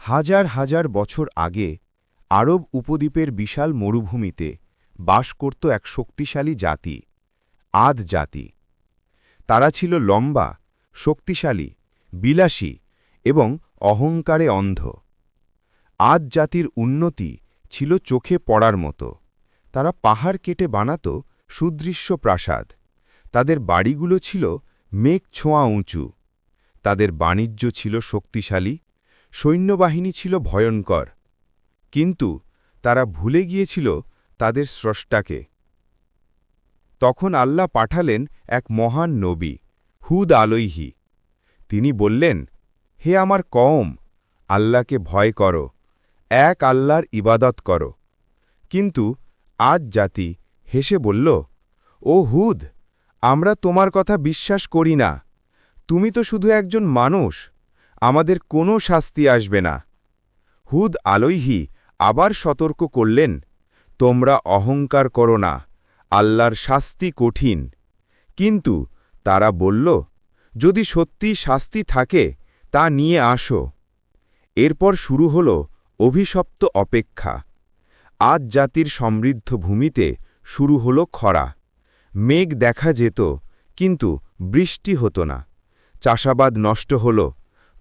হাজার হাজার বছর আগে, আরব উপদ্বীপের বিশাল মরুভূমিতে বাস করত এক শক্তিশালী জাতি, আদ জাতি। তারা ছিল লম্বা, শক্তিশালী, বিলাসী এবং অহংকারে অন্ধ। আদ জাতির উন্নতি ছিল চোখে পড়ার মতো। তারা পাহাড় কেটে বানাত সুদৃশ্য প্রাসাদ। তাদের বাড়িগুলো ছিল মেঘ ছোঁয়া উঁচু। তাদের বাণিজ্য ছিল শক্তিশালী সৈন্যবাহিনী ছিল ভয়ঙ্কর। কিন্তু তারা ভুলে গিয়েছিল তাদের স্রষ্টাকে। তখন আল্লাহ পাঠালেন এক মহান নবী, হুদ আলৈহি তিনি বললেন, হে আমার কম আল্লাহকে ভয় করো, এক আল্লাহর ইবাদত করো। কিন্তু আজ জাতি হেসে বলল, ও হুদ, আমরা তোমার কথা বিশ্বাস করি না। তুমি তো শুধু একজন মানুষ আমাদের কোনো শাস্তি আসবে না। হুদ আলৈহি আবার সতর্ক করলেন, তোমরা অহংকার করো না, আল্লাহর শাস্তি কঠিন। কিন্তু তারা বলল, যদি সত্যি শাস্তি থাকে, তা নিয়ে আসো। এরপর শুরু হল অভিশপ্ত অপেক্ষা। আজ জাতির সমৃদ্ধ ভূমিতে শুরু হল খরা। মেঘ দেখা যেত, কিন্তু বৃষ্টি হতো না। চাষাবাদ নষ্ট হল।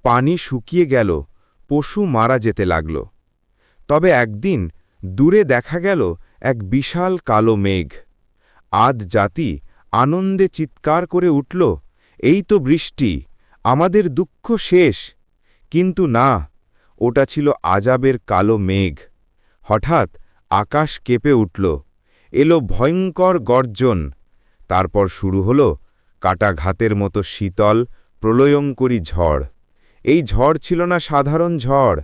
পানি শুকিয়ে গেল, পশু মারা যেতে লাগল। তবে একদিন দূরে দেখা গেল এক বিশাল কালো মেঘ। আদ জাতি আনন্দে চিৎকার করে উঠল, এই তো বৃষ্টি, আমাদের দুঃখ শেষ। কিন্তু না, ওটা ছিল আজাবের কালো মেঘ। হঠাৎ আকাশ কেঁপে উঠল, এলো ভয়ঙ্কর গর্জন। তারপর শুরু হল কাটাঘাতের মতো শীতল, প্রলয়ঙ্করী ঝড়। এই ঝড় ছিল না সাধারণ ঝড়।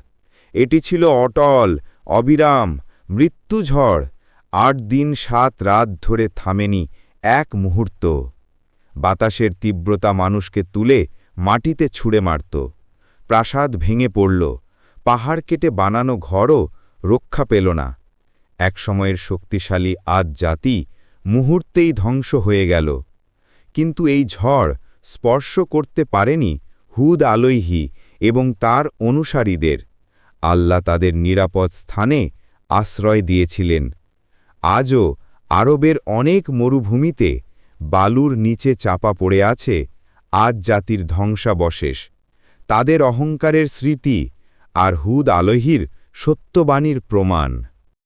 এটি ছিল অটল, অবিরাম, মৃত্যু ঝড়। আট দিন সাত রাত ধরে থামেনি এক মুহূর্ত। বাতাসের তীব্রতা মানুষকে তুলে মাটিতে ছুঁড়ে মারত। প্রাসাদ ভেঙে পড়ল। পাহাড় কেটে বানানো ঘরও রক্ষা পেল না। একসময়ের শক্তিশালী আজ জাতি মুহূর্তেই ধ্বংস হয়ে গেল। কিন্তু এই ঝড় স্পর্শ করতে পারেনি হুদ আলৈহি এবং তার অনুসারীদের। আল্লাহ তাদের নিরাপদ স্থানে আশ্রয় দিয়েছিলেন। আজও আরবের অনেক মরুভূমিতে বালুর নিচে চাপা পড়ে আছে আজ জাতির ধ্বংসাবশেষ। তাদের অহংকারের স্মৃতি আর হুদ আলহির সত্যবাণীর প্রমাণ।